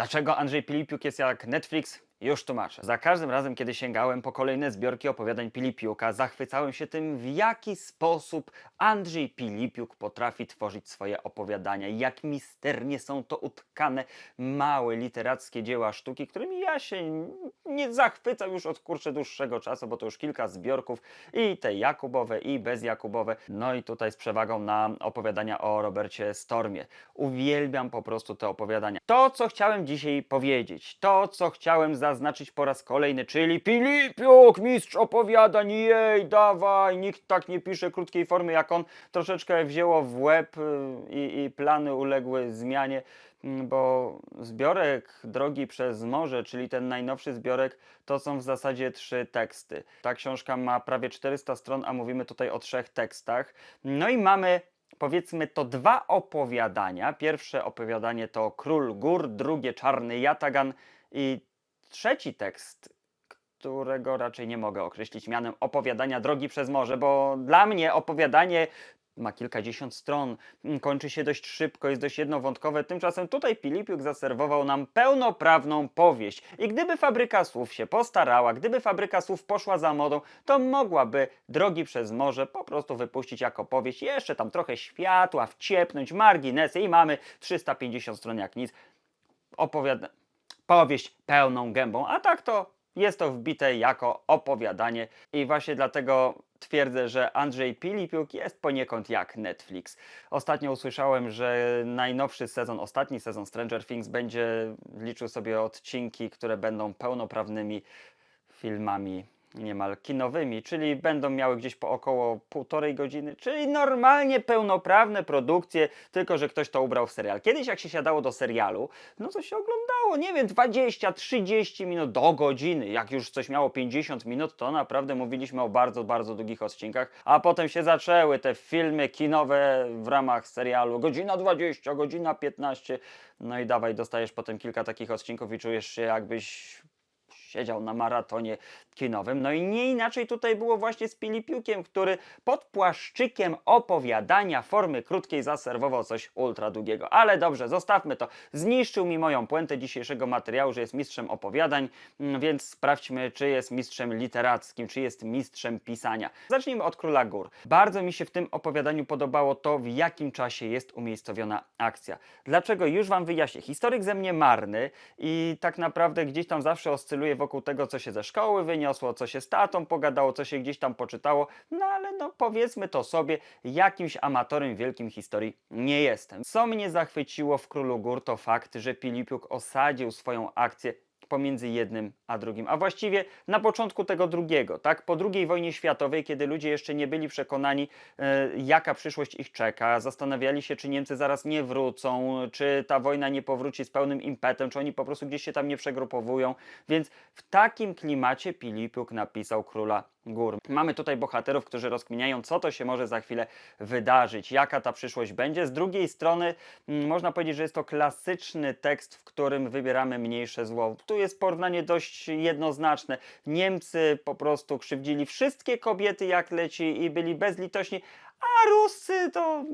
Dlaczego Andrzej Pilipiuk jest jak Netflix? Już tłumaczę. Za każdym razem, kiedy sięgałem po kolejne zbiorki opowiadań Pilipiuka, zachwycałem się tym, w jaki sposób Andrzej Pilipiuk potrafi tworzyć swoje opowiadania. Jak misternie są to utkane małe literackie dzieła sztuki, którymi ja się nie zachwycam już od kurczę dłuższego czasu, bo to już kilka zbiorków i te Jakubowe i bezjakubowe. No i tutaj z przewagą na opowiadania o Robercie Stormie. Uwielbiam po prostu te opowiadania. To, co chciałem dzisiaj powiedzieć, to, co chciałem zaznaczyć po raz kolejny, czyli Pilipiuk, mistrz opowiadań, jej, dawaj, nikt tak nie pisze krótkiej formy jak on. Troszeczkę wzięło w łeb y, i, i plany uległy zmianie, mm, bo zbiorek Drogi przez Morze, czyli ten najnowszy zbiorek, to są w zasadzie trzy teksty. Ta książka ma prawie 400 stron, a mówimy tutaj o trzech tekstach. No i mamy powiedzmy to dwa opowiadania. Pierwsze opowiadanie to Król Gór, drugie Czarny Jatagan i trzeci tekst, którego raczej nie mogę określić mianem opowiadania Drogi przez Morze, bo dla mnie opowiadanie ma kilkadziesiąt stron, mm, kończy się dość szybko, jest dość jednowątkowe. Tymczasem tutaj Pilipiuk zaserwował nam pełnoprawną powieść. I gdyby Fabryka Słów się postarała, gdyby Fabryka Słów poszła za modą, to mogłaby Drogi przez Morze po prostu wypuścić jako powieść. Jeszcze tam trochę światła, wciepnąć, marginesy i mamy 350 stron jak nic. Opowiada... Powieść pełną gębą, a tak to jest to wbite jako opowiadanie i właśnie dlatego twierdzę, że Andrzej Pilipiuk jest poniekąd jak Netflix. Ostatnio usłyszałem, że najnowszy sezon, ostatni sezon Stranger Things będzie liczył sobie odcinki, które będą pełnoprawnymi filmami niemal kinowymi, czyli będą miały gdzieś po około półtorej godziny, czyli normalnie pełnoprawne produkcje, tylko że ktoś to ubrał w serial. Kiedyś jak się siadało do serialu, no to się oglądało, nie wiem, 20-30 minut do godziny. Jak już coś miało 50 minut, to naprawdę mówiliśmy o bardzo, bardzo długich odcinkach, a potem się zaczęły te filmy kinowe w ramach serialu. Godzina 20, godzina 15, no i dawaj, dostajesz potem kilka takich odcinków i czujesz się jakbyś siedział na maratonie kinowym. No i nie inaczej tutaj było właśnie z Pilipiukiem, który pod płaszczykiem opowiadania formy krótkiej zaserwował coś ultra długiego. Ale dobrze, zostawmy to. Zniszczył mi moją puentę dzisiejszego materiału, że jest mistrzem opowiadań, mm, więc sprawdźmy, czy jest mistrzem literackim, czy jest mistrzem pisania. Zacznijmy od Króla Gór. Bardzo mi się w tym opowiadaniu podobało to, w jakim czasie jest umiejscowiona akcja. Dlaczego? Już Wam wyjaśnię. Historyk ze mnie marny i tak naprawdę gdzieś tam zawsze oscyluje wokół tego, co się ze szkoły wyniosło, co się z tatą pogadało, co się gdzieś tam poczytało, no ale no powiedzmy to sobie, jakimś amatorem wielkim historii nie jestem. Co mnie zachwyciło w Królu Gór to fakt, że Pilipiuk osadził swoją akcję pomiędzy jednym a drugim, a właściwie na początku tego drugiego, tak? Po II wojnie światowej, kiedy ludzie jeszcze nie byli przekonani, e, jaka przyszłość ich czeka, zastanawiali się, czy Niemcy zaraz nie wrócą, czy ta wojna nie powróci z pełnym impetem, czy oni po prostu gdzieś się tam nie przegrupowują, więc w takim klimacie Pilipiuk napisał Króla Gór. Mamy tutaj bohaterów, którzy rozkminiają, co to się może za chwilę wydarzyć, jaka ta przyszłość będzie. Z drugiej strony mm, można powiedzieć, że jest to klasyczny tekst, w którym wybieramy mniejsze zło. Tu jest porównanie dość jednoznaczne. Niemcy po prostu krzywdzili wszystkie kobiety jak leci i byli bezlitośni, a Ruscy to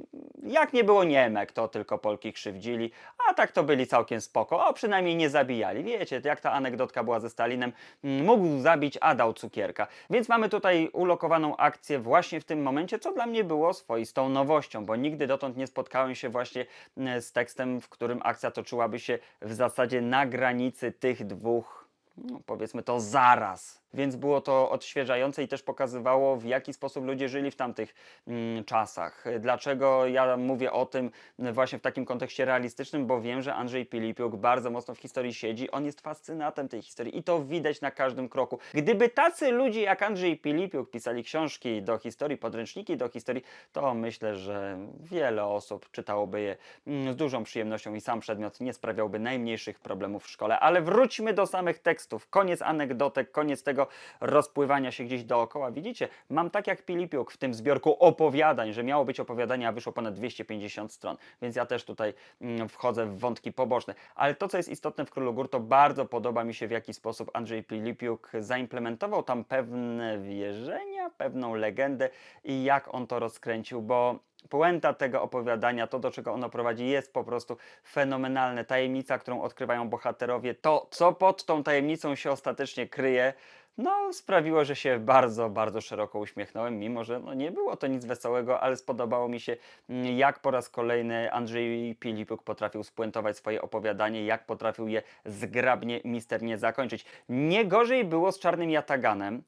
jak nie było Niemek, to tylko Polki krzywdzili, a tak to byli całkiem spoko, o przynajmniej nie zabijali. Wiecie, jak ta anegdotka była ze Stalinem, mm, mógł zabić, a dał cukierka. Więc mamy tutaj ulokowaną akcję właśnie w tym momencie, co dla mnie było swoistą nowością, bo nigdy dotąd nie spotkałem się właśnie mm, z tekstem, w którym akcja toczyłaby się w zasadzie na granicy tych dwóch no, powiedzmy to zaraz. Więc było to odświeżające i też pokazywało, w jaki sposób ludzie żyli w tamtych mm, czasach. Dlaczego ja mówię o tym właśnie w takim kontekście realistycznym, bo wiem, że Andrzej Pilipiuk bardzo mocno w historii siedzi. On jest fascynatem tej historii i to widać na każdym kroku. Gdyby tacy ludzie jak Andrzej Pilipiuk pisali książki do historii, podręczniki do historii, to myślę, że wiele osób czytałoby je mm, z dużą przyjemnością i sam przedmiot nie sprawiałby najmniejszych problemów w szkole. Ale wróćmy do samych tekstów. Koniec anegdotek, koniec tego rozpływania się gdzieś dookoła. Widzicie, mam tak jak Pilipiuk w tym zbiorku opowiadań, że miało być opowiadanie, a wyszło ponad 250 stron, więc ja też tutaj mm, wchodzę w wątki poboczne. Ale to, co jest istotne w Królu Gór, to bardzo podoba mi się, w jaki sposób Andrzej Pilipiuk zaimplementował tam pewne wierzenia, pewną legendę i jak on to rozkręcił, bo Puenta tego opowiadania, to do czego ono prowadzi, jest po prostu fenomenalne. Tajemnica, którą odkrywają bohaterowie, to co pod tą tajemnicą się ostatecznie kryje, no sprawiło, że się bardzo, bardzo szeroko uśmiechnąłem, mimo że no, nie było to nic wesołego, ale spodobało mi się, mm, jak po raz kolejny Andrzej Pilipuk potrafił spuentować swoje opowiadanie, jak potrafił je zgrabnie, misternie zakończyć. Nie gorzej było z Czarnym Jataganem,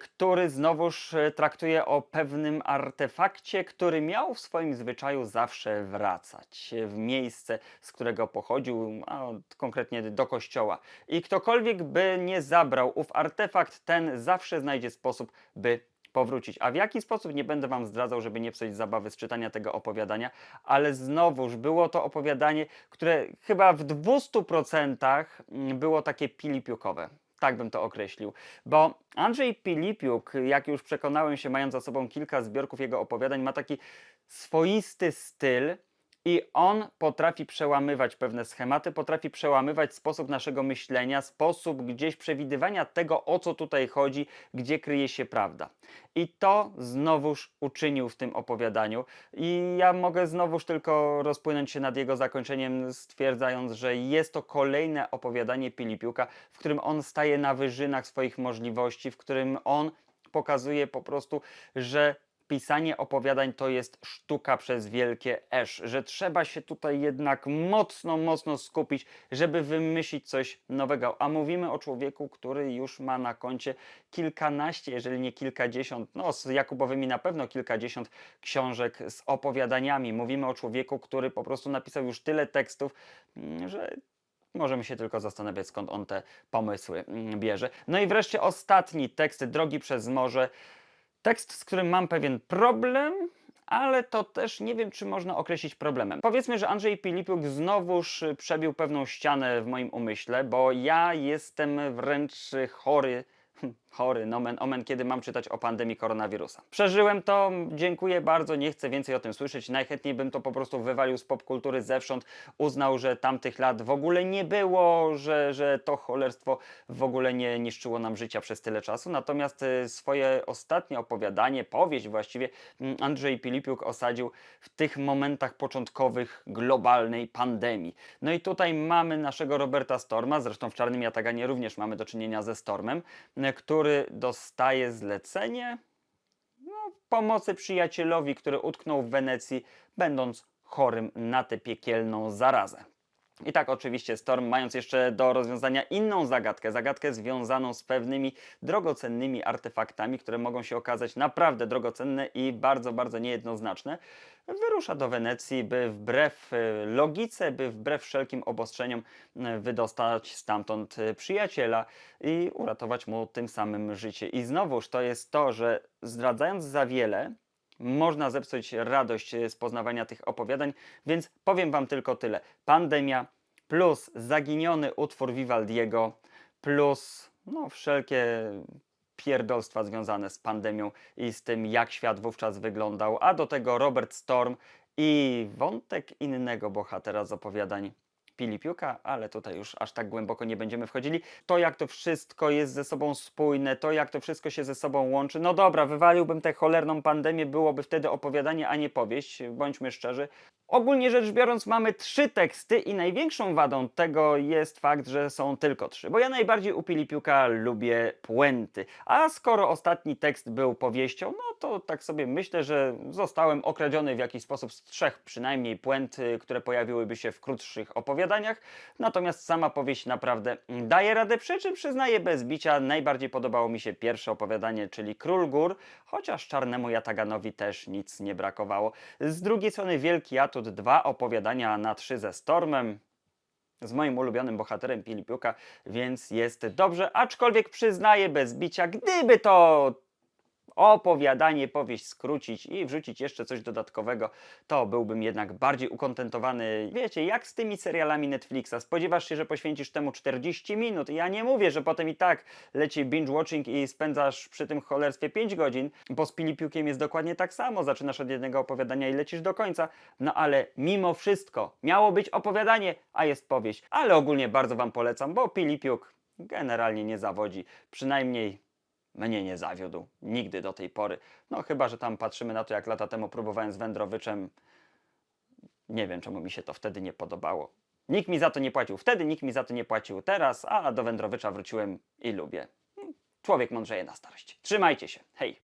który znowuż y, traktuje o pewnym artefakcie, który miał w swoim zwyczaju zawsze wracać w miejsce, z którego pochodził, a konkretnie do kościoła. I ktokolwiek by nie zabrał ów artefakt, ten zawsze znajdzie sposób, by powrócić. A w jaki sposób nie będę Wam zdradzał, żeby nie psuć zabawy z czytania tego opowiadania, ale znowuż było to opowiadanie, które chyba w 200% mm, było takie pilipiukowe. Tak bym to określił. Bo Andrzej Pilipiuk, jak już przekonałem się, mając za sobą kilka zbiorków jego opowiadań, ma taki swoisty styl, i on potrafi przełamywać pewne schematy, potrafi przełamywać sposób naszego myślenia, sposób gdzieś przewidywania tego, o co tutaj chodzi, gdzie kryje się prawda. I to znowuż uczynił w tym opowiadaniu. I ja mogę znowuż tylko rozpłynąć się nad jego zakończeniem, stwierdzając, że jest to kolejne opowiadanie Pilipiuka, w którym on staje na wyżynach swoich możliwości, w którym on pokazuje po prostu, że pisanie opowiadań to jest sztuka przez wielkie esz, że trzeba się tutaj jednak mocno, mocno skupić, żeby wymyślić coś nowego. A mówimy o człowieku, który już ma na koncie kilkanaście, jeżeli nie kilkadziesiąt, no z Jakubowymi na pewno kilkadziesiąt książek z opowiadaniami. Mówimy o człowieku, który po prostu napisał już tyle tekstów, mm, że Możemy się tylko zastanawiać, skąd on te pomysły mm, bierze. No i wreszcie ostatni tekst, Drogi przez Morze. Tekst, z którym mam pewien problem, ale to też nie wiem, czy można określić problemem. Powiedzmy, że Andrzej Pilipiuk znowuż przebił pewną ścianę w moim umyśle, bo ja jestem wręcz chory chory, nomen omen, kiedy mam czytać o pandemii koronawirusa. Przeżyłem to, dziękuję bardzo, nie chcę więcej o tym słyszeć. Najchętniej bym to po prostu wywalił z popkultury zewsząd, uznał, że tamtych lat w ogóle nie było, że, że to cholerstwo w ogóle nie niszczyło nam życia przez tyle czasu. Natomiast y, swoje ostatnie opowiadanie, powieść właściwie, Andrzej Pilipiuk osadził w tych momentach początkowych globalnej pandemii. No i tutaj mamy naszego Roberta Storma, zresztą w Czarnym Jataganie również mamy do czynienia ze Stormem, y, który dostaje zlecenie no, pomocy przyjacielowi, który utknął w Wenecji, będąc chorym na tę piekielną zarazę. I tak oczywiście Storm, mając jeszcze do rozwiązania inną zagadkę, zagadkę związaną z pewnymi drogocennymi artefaktami, które mogą się okazać naprawdę drogocenne i bardzo, bardzo niejednoznaczne, wyrusza do Wenecji, by wbrew y, logice, by wbrew wszelkim obostrzeniom y, wydostać stamtąd y, przyjaciela i uratować mu tym samym życie. I znowuż to jest to, że zdradzając za wiele, można zepsuć radość z poznawania tych opowiadań, więc powiem Wam tylko tyle. Pandemia plus zaginiony utwór Vivaldiego plus no, wszelkie pierdolstwa związane z pandemią i z tym, jak świat wówczas wyglądał, a do tego Robert Storm i wątek innego bohatera z opowiadań Pilipiuka, ale tutaj już aż tak głęboko nie będziemy wchodzili. To, jak to wszystko jest ze sobą spójne, to, jak to wszystko się ze sobą łączy. No dobra, wywaliłbym tę cholerną pandemię, byłoby wtedy opowiadanie, a nie powieść, bądźmy szczerzy. Ogólnie rzecz biorąc, mamy trzy teksty i największą wadą tego jest fakt, że są tylko trzy. Bo ja najbardziej u Pilipiuka lubię puenty. A skoro ostatni tekst był powieścią, no to tak sobie myślę, że zostałem okradziony w jakiś sposób z trzech przynajmniej puent, y, które pojawiłyby się w krótszych opowiadaniach. Natomiast sama powieść naprawdę daje radę, przy czym przyznaję bez bicia, najbardziej podobało mi się pierwsze opowiadanie, czyli Król Gór, chociaż czarnemu Jataganowi też nic nie brakowało. Z drugiej strony Wielki Atut, dwa opowiadania na trzy ze Stormem, z moim ulubionym bohaterem Pilipiuka, więc jest dobrze, aczkolwiek przyznaję bez bicia, gdyby to opowiadanie, powieść skrócić i wrzucić jeszcze coś dodatkowego, to byłbym jednak bardziej ukontentowany. Wiecie, jak z tymi serialami Netflixa. Spodziewasz się, że poświęcisz temu 40 minut. Ja nie mówię, że potem i tak leci binge-watching i spędzasz przy tym cholerstwie 5 godzin, bo z Pilipiukiem jest dokładnie tak samo. Zaczynasz od jednego opowiadania i lecisz do końca. No ale mimo wszystko miało być opowiadanie, a jest powieść. Ale ogólnie bardzo Wam polecam, bo Pilipiuk generalnie nie zawodzi. Przynajmniej mnie nie zawiódł. Nigdy do tej pory. No chyba, że tam patrzymy na to, jak lata temu próbowałem z wędrowyczem. Nie wiem, czemu mi się to wtedy nie podobało. Nikt mi za to nie płacił wtedy, nikt mi za to nie płacił teraz, a do wędrowycza wróciłem i lubię. Człowiek mądrzeje na starość. Trzymajcie się. Hej!